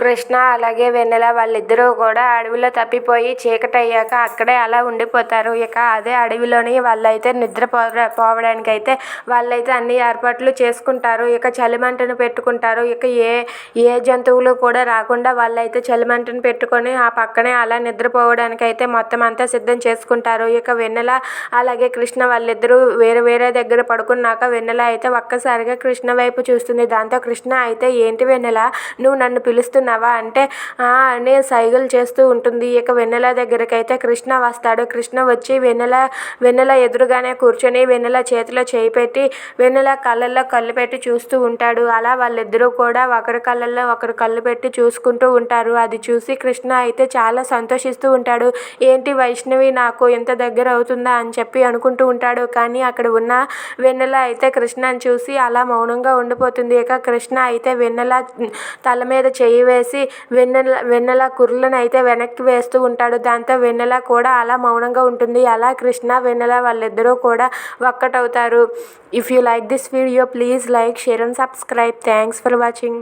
కృష్ణ అలాగే వెన్నెల వాళ్ళిద్దరూ కూడా అడవిలో తప్పిపోయి చీకటయ్యాక అక్కడే అలా ఉండిపోతారు. ఇక అదే అడవిలోని వాళ్ళైతే నిద్ర పోవడానికైతే వాళ్ళైతే అన్ని ఏర్పాట్లు చేసుకుంటారు. ఇక చలిమంటను పెట్టుకుంటారు. ఇక ఏ ఏ జంతువులు కూడా రాకుండా వాళ్ళైతే చలిమంటను పెట్టుకొని ఆ పక్కనే అలా నిద్రపోవడానికైతే మొత్తం అంతా సిద్ధం చేసుకుంటారు. ఇక వెన్నెల అలాగే కృష్ణ వాళ్ళిద్దరూ వేరే వేరే దగ్గర పడుకున్నాక వెన్నెల అయితే ఒక్కసారిగా కృష్ణ వైపు చూస్తుంది. దాంతో కృష్ణ అయితే ఏంటి వెన్నెల? నువ్వు నన్ను పిలుస్తున్నావు? అంటే అని సైగలు చేస్తూ ఉంటుంది. ఇక వెన్నెల దగ్గరికి అయితే కృష్ణ వస్తాడు. కృష్ణ వచ్చి వెన్నెల వెన్నెల ఎదురుగానే కూర్చొని వెన్నెల చేతిలో చేయి పెట్టి వెన్నెల కళ్ళల్లో కళ్ళు పెట్టి చూస్తూ ఉంటాడు. అలా వాళ్ళిద్దరూ కూడా ఒకరి కళ్ళల్లో ఒకరు కళ్ళు పెట్టి చూసుకుంటూ ఉంటారు. అది చూసి కృష్ణ అయితే చాలా సంతోషిస్తూ ఉంటాడు. ఏంటి వైష్ణవి నాకు ఎంత దగ్గర అవుతుందా? అని చెప్పి అనుకుంటూ ఉంటాడు. కానీ అక్కడ ఉన్న వెన్నెల అయితే కృష్ణని చూసి అలా మౌనంగా ఉండిపోతుంది. ఇక కృష్ణ అయితే వెన్నెల తల మీద చేయి వేసి వెన్నెల వెన్నెల కుర్రలను అయితే వెనక్కి వేస్తూ ఉంటాడు. దాంతో వెన్నెల కూడా అలా మౌనంగా ఉంటుంది. అలా కృష్ణ వెన్నెల వాళ్ళిద్దరూ కూడా ఒక్కటవుతారు. If you like this video please like share and subscribe thanks for watching